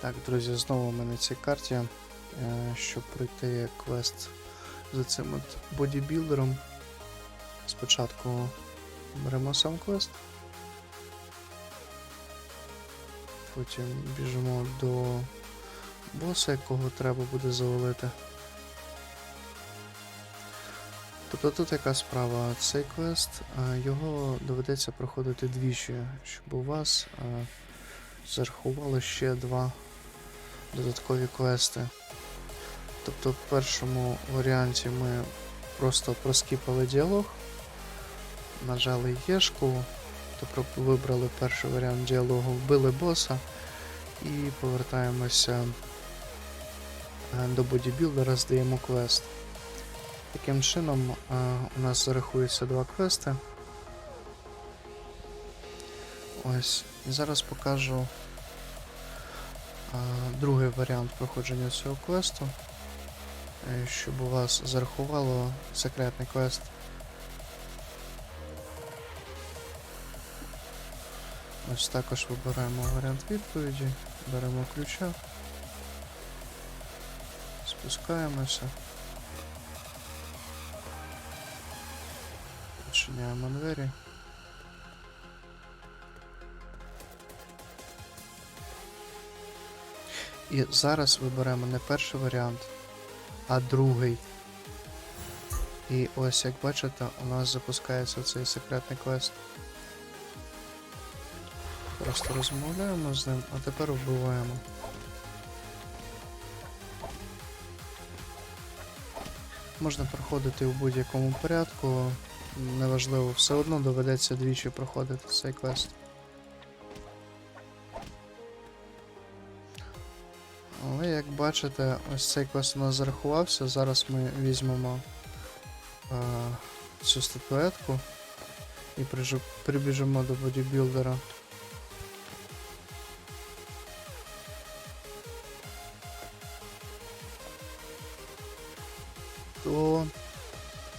Так, друзі, знову ми на цій карті. Е, Щоб пройти квест за цим от бодібілдером. Спочатку беремо сам квест. Потім біжимо до боса, якого треба буде завалити. Тобто тут яка справа? Цей квест, е, його доведеться проходити двічі, щоб у вас е, зарахували ще два додаткові квести. Тобто в першому варіанті ми просто проскіпали діалог, нажали Єшку, тобто вибрали перший варіант діалогу, вбили боса і повертаємося е, до бодібілдера, здаємо квест. Таким чином е, у нас зарахується два квести. Ось, і зараз покажу другий варіант проходження цього квесту, е, щоб у вас зарахувало секретний квест. Ось також вибираємо варіант відповіді, беремо ключа, спускаємося, відчиняємо двері. І зараз виберемо не перший варіант, а другий. І ось як бачите, у нас запускається цей секретний квест. Просто розмовляємо з ним, а тепер вбиваємо. Можна проходити у будь-якому порядку, неважливо, все одно доведеться двічі проходити цей квест. Але як бачите, ось цей квест у нас зарахувався. Зараз ми візьмемо е, цю статуетку і прибіжимо до бодібілдера. То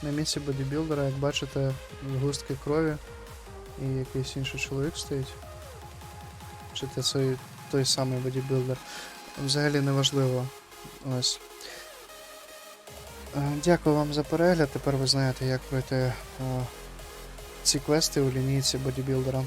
на місці бодібілдера, як бачите, густки крові і якийсь інший чоловік стоїть. Чи це той, той самий бодібілдер? Взагалі не важливо. Ось. Е, Дякую вам за перегляд. Тепер ви знаєте, як пройти е, ці квести у лінійці бодібілдера.